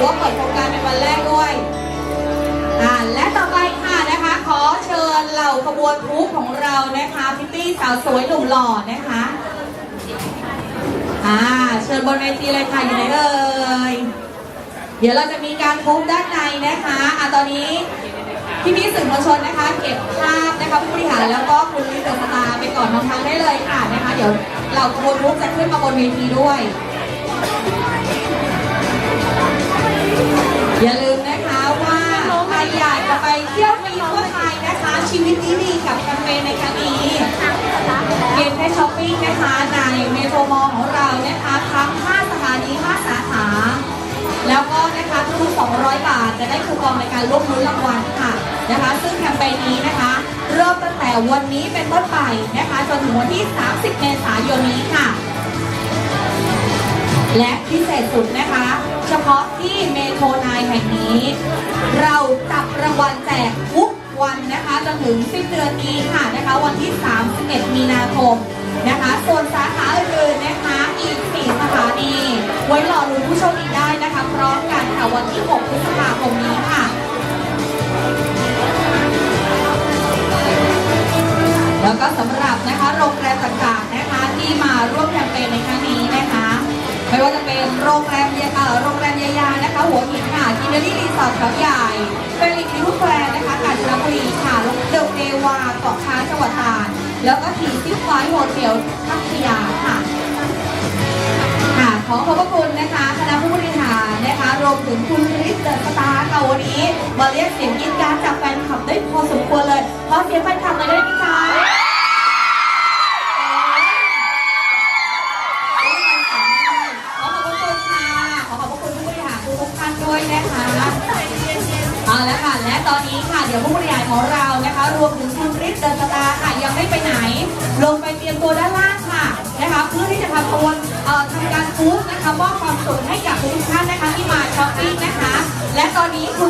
อว่าเปิดโครงการเป็นวันแรกด้วยอ่าและต่อไปค่ะนะคะ ขอเชิญเหล่าขบวนทูปของเรานะคะพิตตี้สาวสวยหนุ่มหล่อนะคะอ่าเชิญบนเวทีเลยค่ะอยู่ไหนเอ่ยเดี๋ยวเราจะมีการทูปด้านในนะคะอ่าตอนนี้พี่พี่สื่อมวลชนนะคะ เก็บภาพนะคะผู้บริหารแล้วก็คุณลิเดอร์สตาร์ไปก่อนน้องทางได้เลยค่ะนะคะ เดี๋ยวเหล่าขบวนทูปจะขึ้นมาบนเวทีด้วย เที่ยวฟรีทั่วไทยนะคะ ชีวิตนี้ดีกับแคมเปญในครั้งนี้เกมแค่ช้อปปิ้งนะคะในเมโทรมอลของเรานะคะทั้ง5สถานี5สาขา แล้วก็นะคะทุก200 บาทจะได้คูปองในการร่วมลุ้นรางวัลค่ะนะคะ ซึ่งแคมเปญนี้นะคะ เริ่มตั้งแต่วันนี้เป็นต้นไปนะคะจนถึงวันที่ 30 เมษายนนี้ค่ะ และพิเศษสุดนะคะาะที่เมโทรไนแห่งนี้ เราจับรางวัลแจกทุกวันนะคะจนถึงสิ้นเดือนนี้ค่ะนะคะวันที่ 31 มีนาคมนะคะ ส่วนสาขาอื่นนะคะ อีก 4 สถานี ไว้รอลุ้ผู้โชคดีได้นะคะพร้อมกันค่ะวันที่ 6 พฤษภาคมนี้ค่ะแล้วก็สำหรับนะคะโรงแรมต่างๆนะคะที่มาร่วมแคมเปญในครั้งนี้ ไม่ว่าจะเป็นโรงแรมยาเอ่อโรงแรมยายานะคะ หัวหินค่ะกินเนอรี่รีสอร์ทเขาใหญ่เฟลิกลิวแควร์นะคะกาญจนบุรีค่ะเดลเดวาเกาะช้างจังหวัดตราดแล้วก็ทีซิฟไฟโฮเทลพัทยาค่ะค่ะขอขอบพระคุณนะคะคณะผู้บริหารนะคะรวมถึงคุณคริสเดอะสตาร์ค่ะวันนี้มาเรียกเสียงกรีดกรารจากแฟนคลับได้พอสมควรเลยขอเสียงแฟนคลับหน่อยได้ไหมคะ ด้วยนะคะเอาละค่ะ และตอนนี้ค่ะเดี๋ยวผู้บริหารของเรานะคะ รวมถึงคุณฤทธิ์เดอะสตาค่ะยังไม่ไปไหน ลงไปเตรียมตัวด้านล่างค่ะนะคะเพื่อที่จะทำขบวนเอ่อทำการฟู้ดนะคะมอบความสุขให้กับทุกท่านนะคะที่มาช้อปปิ้งนะคะ และตอนนี้คุณ